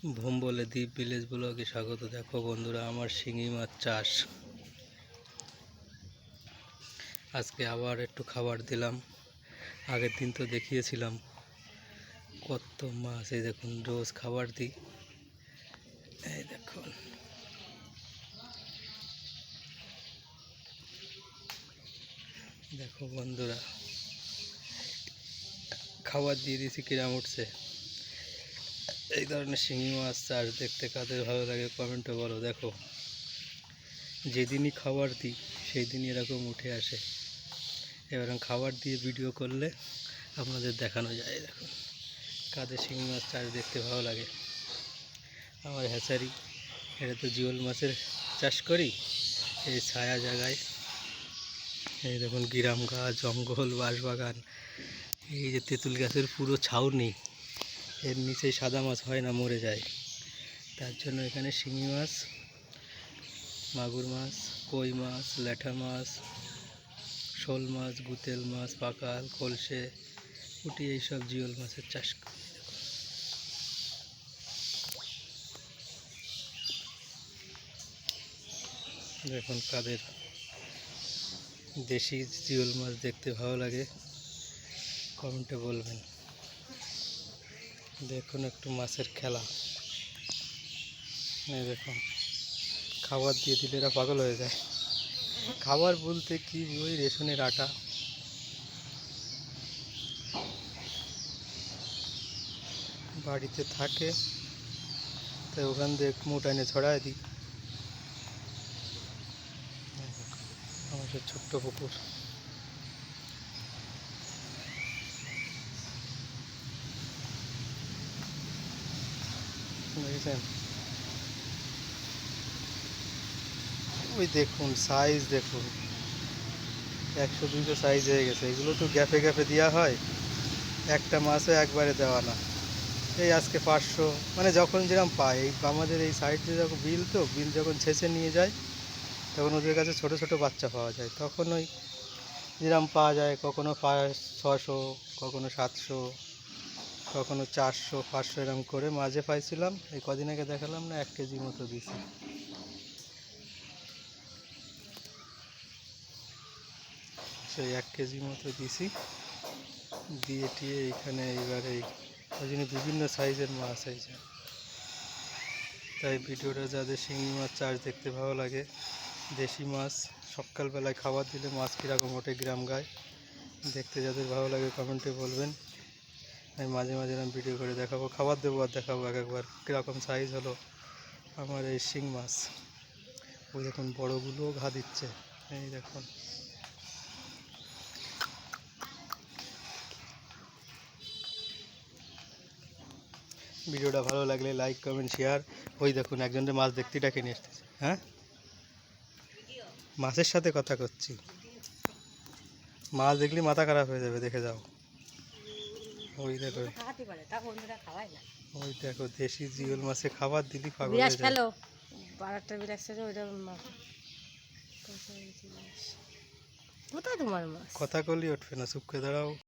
ভোম্বলে দ্বীপ ভিলেজ ব্লগে স্বাগত। দেখো বন্ধুরা, আমার শিঙি মাছ চাষ। আজকে আবার একটু খাবার দিলাম। আগের দিন তো দেখিয়েছিলাম কত মাছ। এই দেখুন, রোজ খাবার দিই। এই দেখুন দেখো বন্ধুরা, খাবার দিয়ে দিয়েছি কিরাম উঠছে। এই ধরনের শিঙি মাছ চাষ দেখতে কাদের ভালো লাগে কমেন্টে বলো। দেখো, যেদিনই খাবার দিই সেই দিনই এরকম উঠে আসে। এবার খাবার দিয়ে ভিডিও করলে আপনাদের দেখানো যায়। দেখুন কাদের শিঙি মাছ চাষ দেখতে ভালো লাগে। আমার হ্যাচারি এটা তো জিওল মাছের চাষ করি, এই ছায়া জায়গায়। এই দেখুন, গ্রাম গাছ, জঙ্গল, বাঁশবাগান, এই যে তেঁতুল গাছের পুরো ছাউনি। এর নিচে সাদা মাছ হয় না, মরে যায়। তার জন্য এখানে শিঙি মাছ, মাগুর মাছ, কই মাছ ল্যাঠা মাছ, শোল মাছ, গুতেল মাছ, পাকাল, কলসে, পুঁটি, এইসব জিওল মাছের চাষ দেখুন কাদের দেশি জিওল মাছ দেখতে ভালো লাগে, কমেন্টে বলবেন। দেখুন একটু মাছের খেলা। এই দেখুন, খাবার দিয়ে দিলে এরা পাগল হয়ে যায়। খাবার বলতে কি ওই রেশনের আটা। বাড়িতে থাকে, তাই ওখান থেকে মুঠ এনে ছড়ায় দিই। আমাদের ছোট্ট পুকুর। দেখেছেন ওই দেখুন সাইজ দেখুন। একশো দুশো সাইজ হয়ে গেছে। এগুলো তো গ্যাপে গ্যাপে দেওয়া হয়। একটা মাছও একবারে দেওয়া না। এই আজকে পাঁচশো। মানে যখন যেরকম পায়, এই আমাদের এই সাইডে যখন বিল তো, বিল যখন ছেঁচে নিয়ে যায়, তখন ওদের কাছে ছোট ছোট বাচ্চা পাওয়া যায়। তখন ওই যেরকম পাওয়া যায়, কখনো পাঁচ ছশো কখনো সাতশো। কখনো চারশো, পাঁচশো এরকম করে মাঝে পাইছিলাম। এই কদিন আগে দেখালাম না, এক কেজি মতো দিছি সেই এক কেজি মতো দিছি দিয়ে টিয়ে এইখানে এইবার এই ওই জন্য বিভিন্ন সাইজের মাছ হয়েছে তাই ভিডিওটা যাদের শিঙি মাছ, চাষ দেখতে ভালো লাগে, দেশি মাছ, সকালবেলায় খাবার দিলে মাছ কীরকম ওঠে গ্রাম গায়ে, দেখতে যাদের ভালো লাগে কমেন্টে বলবেন। আমি মাঝে মাঝে এরকম ভিডিও করে দেখাবো, খাবার দেবো আর দেখাবো এক একবার। কীরকম সাইজ হলো আমার এই শিং মাছ। ওই দেখুন বড়গুলোও ঘা দিচ্ছে। এই দেখুন। ভিডিওটা ভালো লাগলে লাইক কমেন্ট শেয়ার ওই দেখুন একজনের মাছ দেখতে ডাকে নিয়ে এসতেছে হ্যাঁ? মাছের সাথে কথা করছি। মাছ দেখলে মাথা খারাপ হয়ে যাবে, দেখে যাও। ওই দেখো খাওয়াতে পারে তা বন্ধুরা খাওয়ায় না। ওই দেখো দেশি জিওল মাছে খাবার দিলি পাগল ফেলো বারোটা ওইটা কোথায় তোমার মাছ? কথা কলি উঠবে না চুপকে দাঁড়াও।